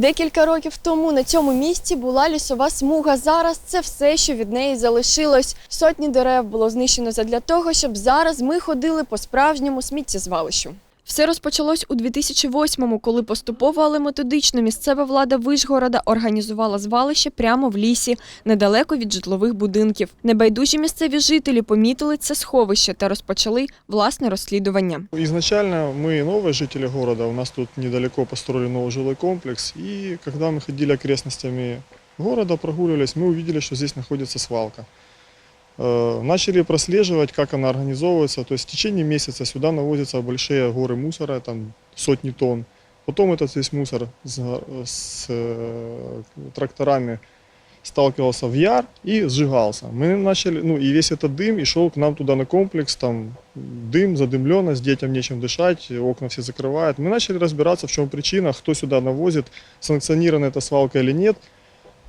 Декілька років тому на цьому місці була лісова смуга. Зараз це все, що від неї залишилось. Сотні дерев було знищено задля того, щоб зараз ми ходили по справжньому сміттєзвалищу. Все розпочалось у 2008-му, коли поступово, але методично місцева влада Вишгорода організувала звалище прямо в лісі, недалеко від житлових будинків. Небайдужі місцеві жителі помітили це сховище та розпочали власне розслідування. Изначально мы новые жители города, у нас тут недалеко построили новый жилой комплекс. И когда мы ходили окрестностями города, прогуливались, мы увидели, что здесь находится свалка. Э, Начали прослеживать, как она организовывается. То есть в течение месяца сюда навозятся большие горы мусора, там сотни тонн. Потом этот весь мусор с, с, э, тракторами сталкивался в яр и сжигался. Мы начали, ну и весь этот дым и шел к нам туда на комплекс, там дым, задымленность, детям нечем дышать, окна все закрывают. Мы начали разбираться, в чем причина, кто сюда навозит, санкционирована эта свалка или нет.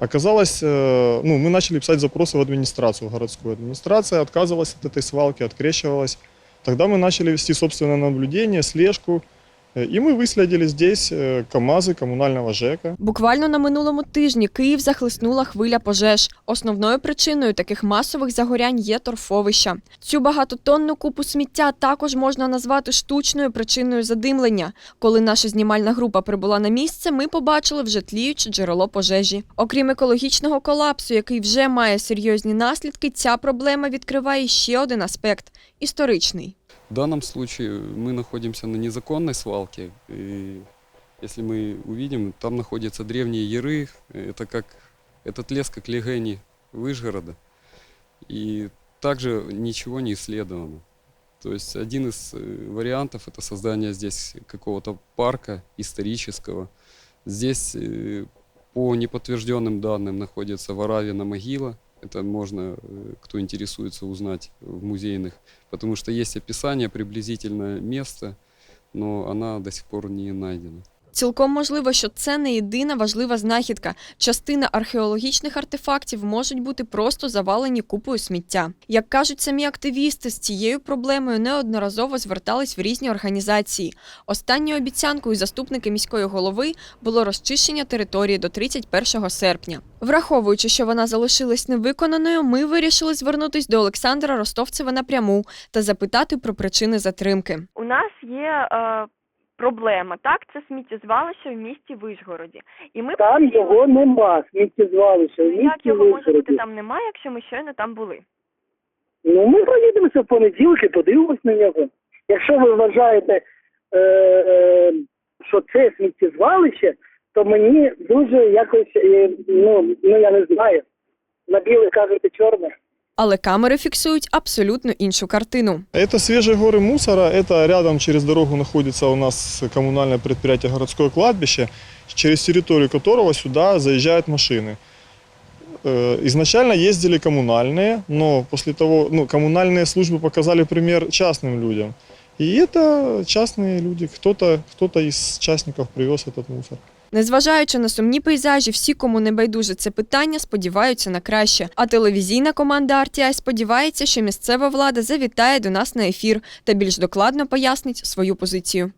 Оказалось, э, ну, мы начали писать запросы в администрацию, в городскую. Администрация отказывалась от этой свалки, открещивалась. Тогда мы начали вести собственное наблюдение, слежку. Э, И мы выследили здесь э, КАМАЗы коммунального ЖЭКа. Буквально на минулому тижні Київ захлеснула хвиля пожеж. Основною причиною таких масових загорянь є торфовища. Цю багатотонну купу сміття також можна назвати штучною причиною задимлення. Коли наша знімальна група прибула на місце, ми побачили вже тліюче джерело пожежі. Окрім екологічного колапсу, який вже має серйозні наслідки, ця проблема відкриває ще один аспект історичний. В данном случае мы находимся на незаконной свалке. И если мы увидим, там находятся древние яры. Это как этот лес, как легени Вышгорода. И также ничего не исследовано. То есть один из э, вариантов это создание здесь какого-то парка исторического. Здесь э, по неподтвержденным данным находится Варавина могила. Это можно, э, кто интересуется, узнать в музейных потому что есть описание приблизительно места, но она до сих пор не найдена. Цілком можливо, що це не єдина важлива знахідка. Частина археологічних артефактів можуть бути просто завалені купою сміття. Як кажуть самі активісти, з цією проблемою неодноразово звертались в різні організації. Останньою обіцянкою заступника міської голови було розчищення території до 31 серпня. Враховуючи, що вона залишилась невиконаною, ми вирішили звернутись до Олександра Ростовцева напряму та запитати про причини затримки. У нас є е, проблема, так? Це сміттєзвалище в місті Вишгороді. І ми Там його нема, сміттєзвалища. в Ну, як місті його може бути Вишгороді. там немає, якщо ми щойно там були? Ну, ми проїдемося в понеділок і подивимось на нього. Якщо ви вважаєте, е, е, що це сміттєзвалище, то мені дуже якось, е, ну, ну я не знаю, на біле кажете чорне. Але камери фіксують абсолютно іншу картину. Это свежие горы мусора. Это рядом через дорогу находится у нас коммунальное предприятие «Городское кладбище», через территорию которого сюда заезжают машины. Э, Изначально ездили коммунальные, но после того, ну, коммунальные службы показали пример частным людям. И это частные люди, кто-то кто из частников привез этот мусор. Незважаючи на сумні пейзажі, всі, кому не байдуже це питання, сподіваються на краще. А телевізійна команда RTI сподівається, що місцева влада завітає до нас на ефір та більш докладно пояснить свою позицію.